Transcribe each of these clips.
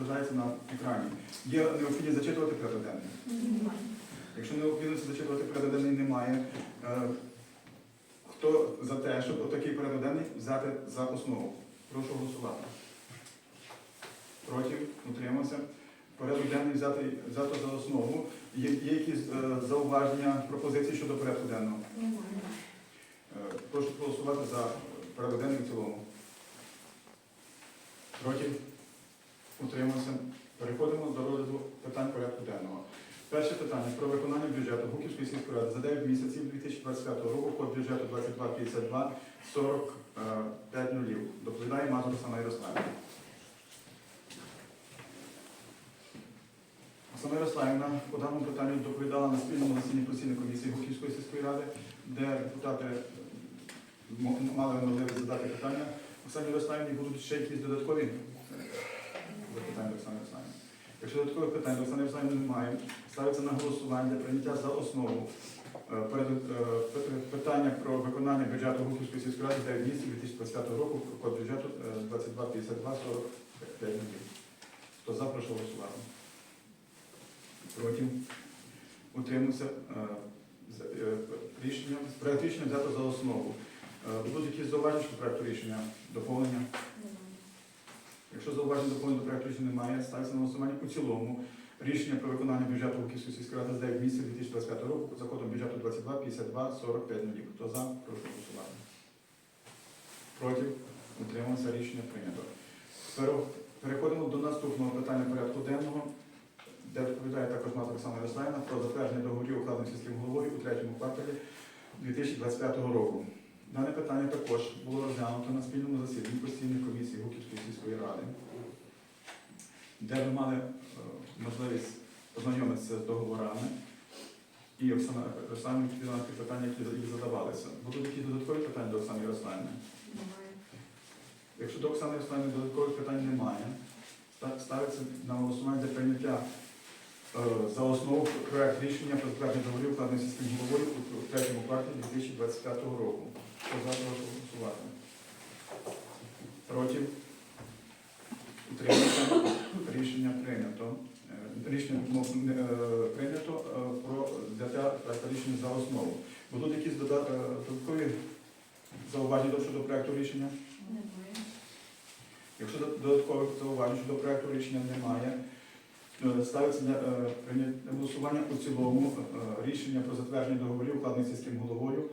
відображається на екрані. Є необхідність зачитувати порядок. Немає. Якщо необхідності зачитувати порядок немає, е, хто за те, щоб отакий порядок взяти за основу? Прошу голосувати. Проти? Утримався. Порядок денний взяти, взято за основу. Є, є якісь е, зауваження, пропозиції щодо порядку денного? Немає. Е, Прошу голосувати за порядок денний в цілому. Проти? Утримався. Переходимо до розгляду питань порядку денного. Перше питання про виконання бюджету Гуківської сільської ради за 9 місяців 2025 року, код бюджету 2252 45 нулів. Доповідає Мазур Оксана Ярославівна. Оксана Ярославівна по даному питанню доповідала на спільному засіданні постійної комісії Гуківської сільської ради, де депутати е, мали можливість задати питання. Оксані Ярославівні будуть ще якісь додаткові е, запитання до Оксани Ярославівни. Якщо додаткових питань до Оксани Ярославівни немає, ставиться на голосування для прийняття за основу е, е, пит- питання про виконання бюджету Гуківської сільської ради 9 місяців 2025 року, код бюджету е, 2252 45 днів. Хто за, прошу голосувати. Проти? Утримався. Е, е, Рішення. Проект рішення взято за основу. Е, Будуть якісь зауваження щодо проекту рішення? Доповнення? Якщо зауважень доповнень до проекту рішення немає, ставиться на голосування у цілому. Рішення про виконання бюджету Луківської сільської ради з 9 місяців 2025 року за кодом бюджету 22 52 45 нулів. Хто за, прошу голосувати. Проти? Утримався. Рішення прийнято. Переходимо до наступного питання порядку денного, де доповідає також Мата Оксана Ярославівна про затвердження договорів укладених сільським головою у третьому кварталі 2025 року. Дане питання також було розглянуто на спільному засіданні постійної комісії Гуківської сільської ради, де ви мали е, можливість познайомитися з договорами. І Оксана на ті питання, які задавалися. Будуть якісь додаткові питання до Оксани Ярославівни? Немає. Якщо до Оксани Ярославівни додаткових питань немає, ставиться на голосування для прийняття е, за основу проект рішення про затвердження договорів укладених сільським головою у третьому кварталі 2025 року. Хто за прошу голосувати? Проти? Утримався? Рішення прийнято. Е, Рішення ну, е, прийнято е, про взяття рішення за основу. Будуть якісь додаткові зауваження щодо проекту рішення? Немає. Якщо додаткових зауважень щодо проекту рішення немає, ставиться прийняття голосування у цілому рішення про затвердження договорів, укладених сільським головою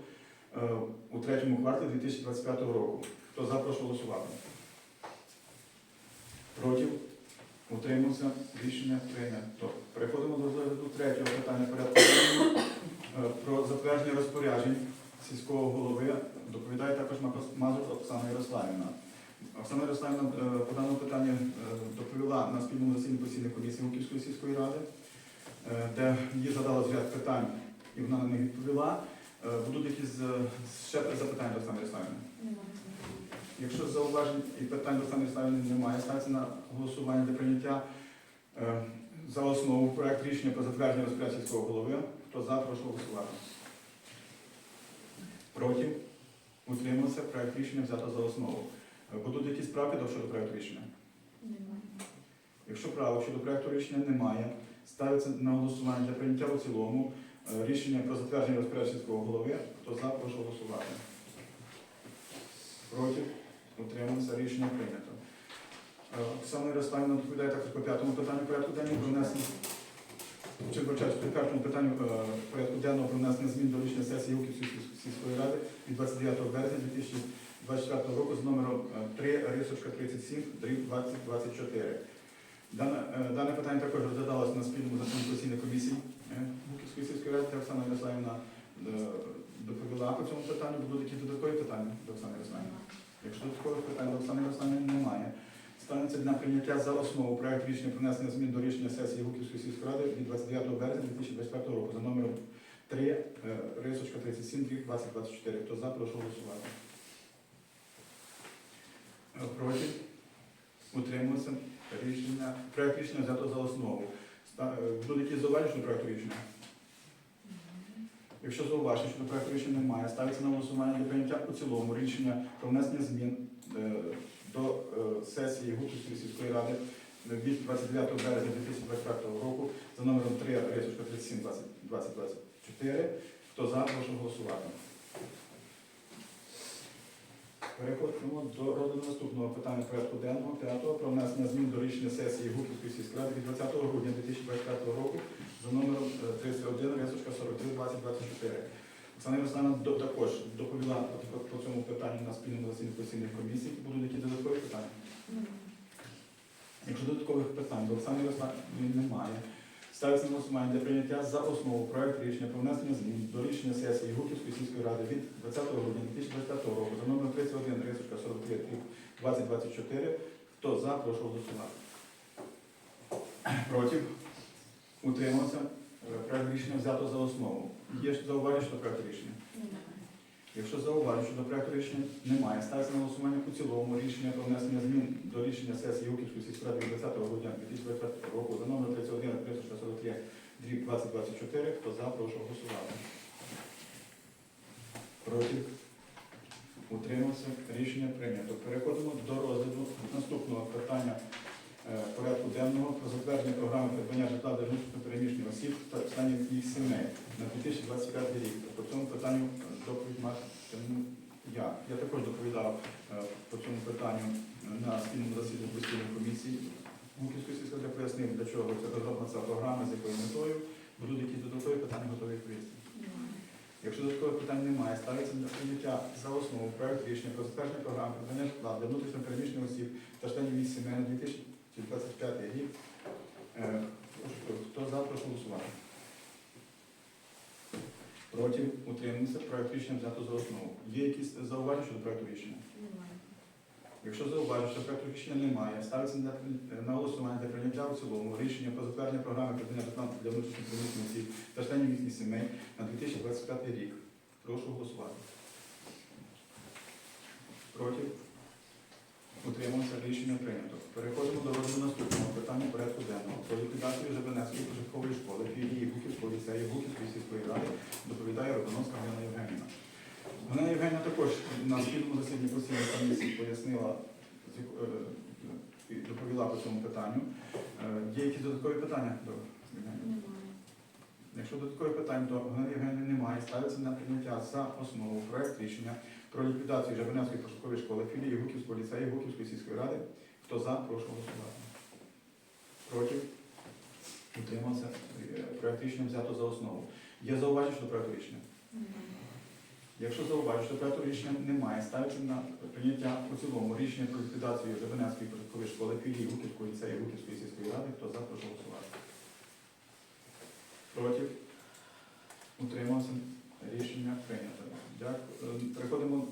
у третьому кварталі 2025 року. Хто за, прошу голосувати. Проти? Утримався. Рішення прийнято. Переходимо до розгляду третього питання порядку е, про затвердження розпоряджень сільського голови. Доповідає також Мазур Оксана Ярославівна. Оксана Ярославівна е, по даному питанню е, доповіла на спільному засіданні постійної комісії Гуківської сільської ради, е, де їй задала ряд питань, і вона на них відповіла. Е, Будуть якісь е, ще запитання до Оксани Ярославівни? Немає. Якщо зауважень і питань до Оксани Ярославівни немає, ставиться на голосування для прийняття е, за основу проект рішення про затвердження розпорядження сільського голови. Хто за, прошу голосувати. Проти? Утримався. Проект рішення взято за основу. Будуть якісь правки до щодо проекту рішення? Немає. Якщо правок щодо проекту рішення немає, ставиться на голосування для прийняття у цілому рішення про затвердження розпорядження голови. Хто за, прошу голосувати. Проти? Утримався. Рішення прийнято. Е, Оксана Ярославівна доповідає також по п'ятому питанню порядку денного про внесення чи вибачаюсь, по п'ятому питанню е, порядку денного про внесення змін до рішення сесії Гуківської сільсь- сільської ради від 29 березня 2024 року з номером е, 3 рисочка 37 дріб 2024. Дане, е, дане питання також розглядалося на спільному засіданні постійної комісії е, Гуківської сільської ради. Та Оксана Ярославівна е, доповіла по цьому питанню. Будуть якісь додаткові питання до Оксани Ярославівни? Якщо додаткових питань до Оксани Ярославівни немає, станеться для прийняття за основу проект рішення про внесення змін до рішення сесії Гуківської сільської ради від 29 березня 2025 року за номером 3 е, рисочка 37 2024. Хто за, прошу голосувати. Е, Проти? Утримується. Рішення. Проект рішення взято за основу. Е, Будуть якісь зауваження щодо проекту рішення? Якщо зауважень щодо проекту рішення немає, ставиться на голосування для прийняття у цілому рішення про внесення змін е, до е, сесії Гуківської сільської ради від 29 березня 2025 року за номером 3 рисочка 37 2024. Хто за, прошу голосувати. Переходимо до розгляду наступного питання порядку денного п'ятого про внесення змін до рішення сесії Гуківської сільської ради від 20 грудня 2025 року за номером е, 31 рисочка 43 2024. Оксана Ярославівна до- також доповіла по, цьому питанню на спільному засіданні постійних комісій. Будуть які додаткові питання? Якщо додаткових питань до Оксани Ярославівни немає, ставиться на голосування для прийняття за основу проект рішення про внесення змін до рішення сесії Гуківської сільської ради від 20 грудня 2025 року за номером 31 рисочка 43 2024. Хто за, прошу голосувати. Проти? Утримався. Е, Проект рішення взято за основу. Є ж зауваження щодо проекту рішення? Якщо зауважень щодо проекту рішення немає, ставиться на голосування у цілому рішення про внесення змін до рішення сесії Юківської сільської ради 20 грудня 2025 року за номер 31 343 дріб 2024. Хто за, прошу голосувати. Проти? Утримався. Рішення прийнято. Переходимо до розгляду наступного питання порядку денного про затвердження програми придбання житла для внутрішньо переміщених осіб та членів їх сімей на 2025 рік. По цьому питанню е, доповідь матиму я. Я також доповідав е, по цьому питанню на спільному засіданні постійної комісії Гуківської сільської ради, пояснив, для чого це розроблена ця програма, з якою метою. Будуть якісь додаткові питання, готові відповісти. Якщо додаткових питань немає, ставиться для прийняття за основу проект рішення про затвердження програми придбання житла для внутрішньо переміщених осіб та членів їх сімей на 2025 рік. Е, прошу, Хто за, прошу голосувати. Проти, утримується, проект рішення взято за основу. Є якісь зауваження щодо проекту рішення? Немає. Якщо зауважень, що проекту рішення немає, ставиться на, голосування для прийняття в цілому рішення про затвердження програми придбання житла для переміщених осіб та членів їхніх сімей на 2025 рік. Прошу голосувати. Проти? Утримався рішення прийнято. Переходимо до розгляду наступного питання порядку денного. Про ліквідацію Жебенецької початкової школи філії Гуківського ліцею Гуківської сільської ради доповідає Родоновська Галина Євгенівна. Галина Євгенівна також на спільному засіданні постійної комісії пояснила, е, і доповіла по цьому питанню. Е, Є якісь додаткові питання до Євгенівни? Якщо додаткових питань до Галини Євгенівни немає, ставиться на прийняття за основу проект рішення про ліквідацію Жабинецької початкової школи філії Гуківського ліцею Гуківської сільської ради. Хто за, прошу голосувати. Проти? Утримався. Е, Проект рішення взято за основу. Є зауваження щодо проекту рішення? Якщо зауваження, що проекту рішення немає, ставиться на прийняття у цілому рішення про ліквідацію Жабинецької початкової школи філії Гуківського ліцею Гуківської сільської ради. Хто за, прошу голосувати. Проти? Утримався. Рішення прийнято. Дякую. Е, Переходимо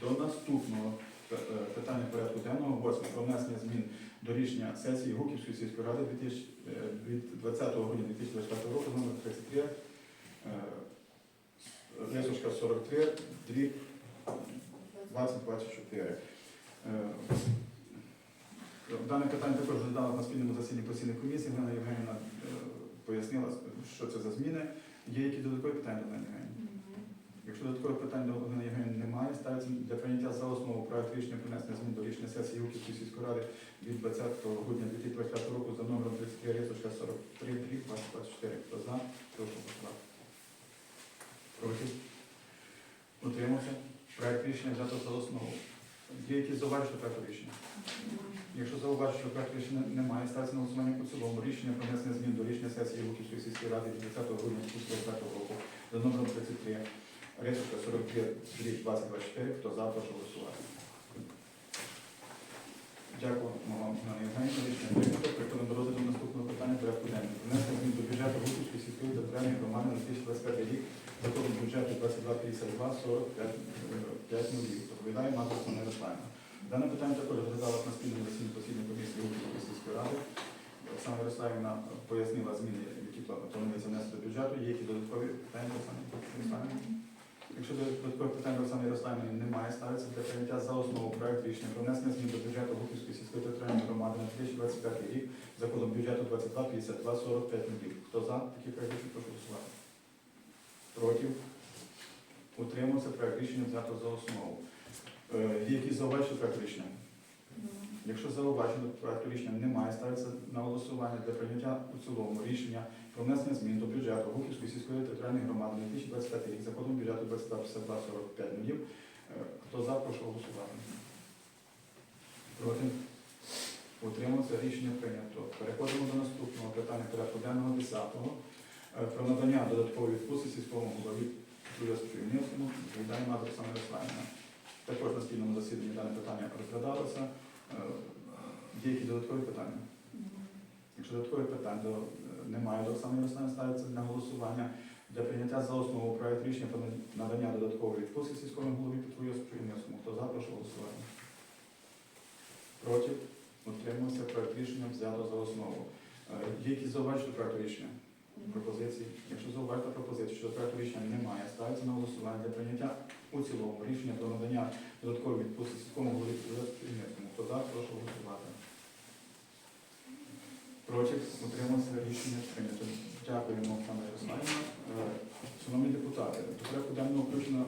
до наступного е, питання порядку денного. Восьме про внесення змін до рішення сесії Гуківської сільської ради 2000, е, від 20 грудня 2024 року номер 33 е, 43, дріб 2024. Е, Дане питання також розглядалося на спільному засіданні постійної комісії. Галина Євгенівна е, пояснила, що це за зміни. Є які додаткові питання до додаткових питань до Галини Євгенівни немає, ставиться для прийняття за основу проект рішення про внесення змін до рішення сесії Гуківської сільської ради від 20 грудня 2025 року за номером 33 рисочка 43 2024. Хто за? Прошу голосувати. Проти? Утримався. Проект рішення взято за основу. Є якісь зауваження до рішення? Якщо зауважити, що проект рішення немає, ставиться на голосування по цілому рішення про внесення змін до рішення сесії Луківської сільської ради від 20 грудня 2025 року за номером 33, рисочка 43, 2024. Хто за, прошу голосувати. Дякую вам, Ганна Євгенівна. Рішення прийнято. Переходимо до розгляду наступного питання порядку денного. Внесення змін до бюджету Луківської сільської територіальної громади на 2025 рік за бюджету 2252 45 5 нулів. Доповідає Мазур Оксана Ярославівна. Дане питання також розглядалося на спільному засіданні постійної комісії Луківської сільської ради. Оксана Ярославівна пояснила зміни, які планується внести до бюджету. Є які додаткові питання Ярославівни? Якщо додаткових питань до Оксани Ярославівни немає, ставиться для прийняття за основу проект рішення про внесення змін до бюджету Гуківської сільської територіальної громади на 2025 рік за кодом бюджету 22 52 45 нулів. Хто за такі проект рішення, прошу голосувати. Проти? Утримався проект рішення взято за основу. Е, Є якісь зауваження до проекту рішення? Якщо зауважень до проекту рішення немає, ставиться на голосування для прийняття у цілому рішення про внесення змін до бюджету Гуківської сільської територіальної громади на 2025 рік за кодом бюджету 225245 нулів. Е, Хто за, прошу голосувати. Проти? Утримався рішення прийнято. Переходимо до наступного питання порядку денного 10-го. Е, Про надання додаткової відпустки сільському голові Співнівському, відповідає мати Оксана Також на спільному засіданні дане питання розглядалося. Е, Є додаткові питання? Якщо додаткових питань до, немає, до Оксани Русланівни ставиться на голосування для прийняття за основу проект рішення про надання додаткової відпустки сільському голові Петру Співнівському. Хто за, прошу голосувати. Проти? Утримався проект рішення взято за основу. Е, Є якісь зауваження проекту рішення? Пропозиції? Якщо зауважити пропозицію, що проекту рішення немає, ставиться на голосування для прийняття у цілому рішення про надання додаткової відпустки сільському голові Співнівському. Хто за, прошу голосувати. Проти? Утримався рішення прийнято. Дякуємо, Оксана Ярославівна. Е, Шановні депутати, до порядку денного включено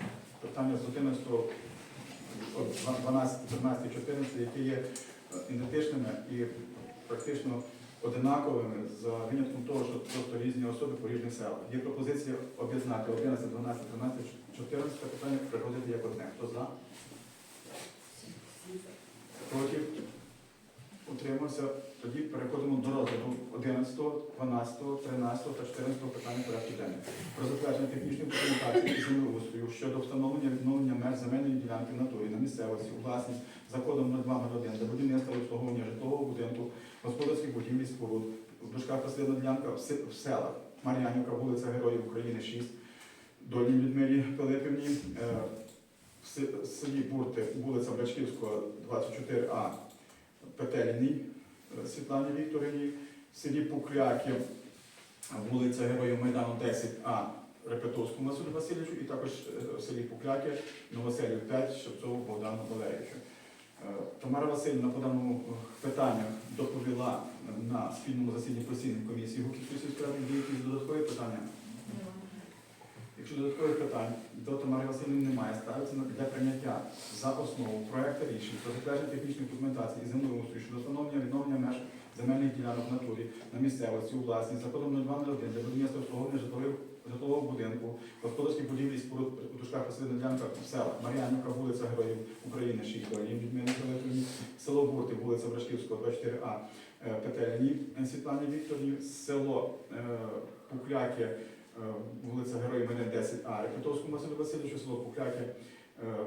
е, питання з 11 12, 13, 14, які є е, ідентичними і практично одинаковими за винятком того, що просто різні особи по різних селах. Є пропозиція об'єднати 11, 12, 13, 14 питання приходити як одне. Хто за? Проти? Утримався. Тоді переходимо до розгляду 11, 12, 13 та 14 питання порядку денного. Про затвердження технічної документації і землеустрою щодо встановлення відновлення меж земельної ділянки натурі на місцевості у власність за кодом 0201 для будівництва обслуговування житлового будинку, господарських будівлі споруд, в дужках послідна ділянка в селах Мар'янівка, вулиця Героїв України 6, Дольній Людмилі Пилипівні, е, в селі Бурти, вулиця Брачківського, 24А, Петеліній, е, Світлані Вікторівні, в селі Пукляки, вулиця Героїв Майдану 10А, Репетовському Василю Васильовичу і також е, в селі Пукляки, Новоселів 5, Шевцову Богдану Валерійовичу. Е, Тамара Васильівна по даному питанню доповіла на спільному засіданні постійної комісії Гуківської сільської ради. Є додаткові питання? Якщо додаткових питань. До Тамари Васильівни немає, ставиться для прийняття за основу проекту рішень про затвердження технічної документації і землеустрою щодо встановлення відновлення меж земельних ділянок в натурі на місцевості у власність за кодом 0201 для будівництва обслуговування житлових житлового будинку, господарських будівлі споруд у дужках посередина ділянка в селах Мар'янівка, вулиця Героїв України, 6 Долін, Людмила Филипівні, село Бурти, вулиця Брашківського, 24А, е, Петельні, Світлані Вікторівні, село е, Пукляки, вулиця Героїв Мене 10А, Репетовському Василю Васильовичу, село Пукляки, е,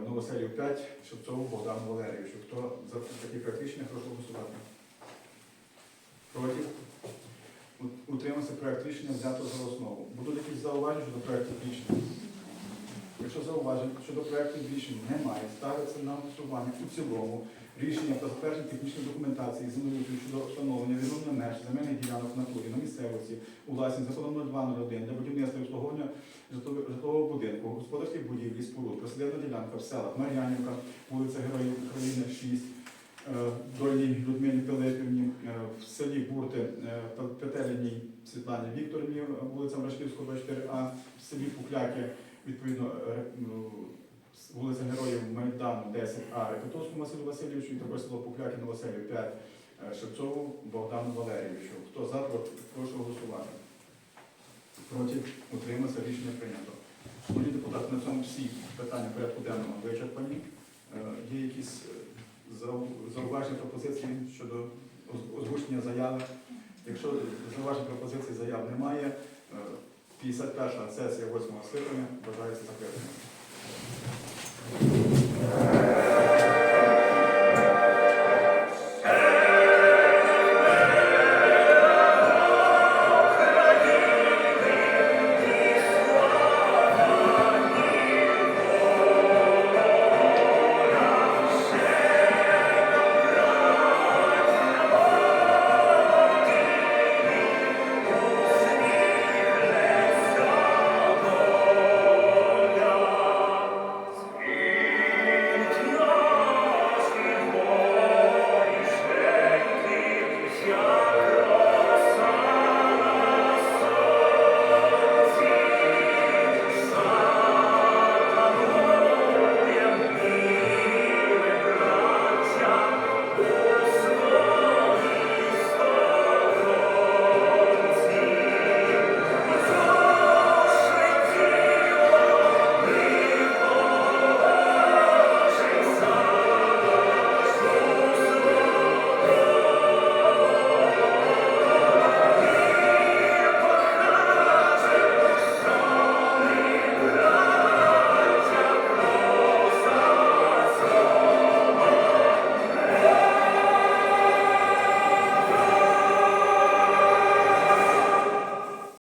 Новоселів 5, Шевцову Богдану Валерійовичу. Хто за такі рішення, прошу голосувати. Проти? Утримався проект рішення взято за основу. Будуть якісь зауваження щодо проекту рішення? Якщо зауважень щодо проекту рішень немає, ставиться на голосування у цілому рішення про затвердження технічної документації землеустрою щодо встановлення відновлення меж земельних ділянок в натурі на місцевості у власність законом 0201 для будівництва і обслуговування житлового будинку, господарських будівлі, споруд, присадибна ділянка в селах Мар'янівка, вулиця Героїв України 6, е, Дольній Людмилі Пилипівні, е, в селі Бурти, е, Петеліній Світлані Вікторівні, вулиця Мрашківського, 24А, в селі Пукляки, відповідно, ну, вулиця Героїв Майдану 10А, Репетовському Василю Васильовичу і також село Пукляки Новоселів 5, е, Шевцову Богдану Валерійовичу. Хто за, прошу голосувати. Проти утримався рішення прийнято. Шановні депутати, на цьому всі питання порядку денного вичерпані. Е, Є якісь е, зауваження пропозиції щодо озвучення заяви? Якщо зауважень пропозицій заяв немає, е, 51 сесія 8 скликання вважається закритою. Thank you.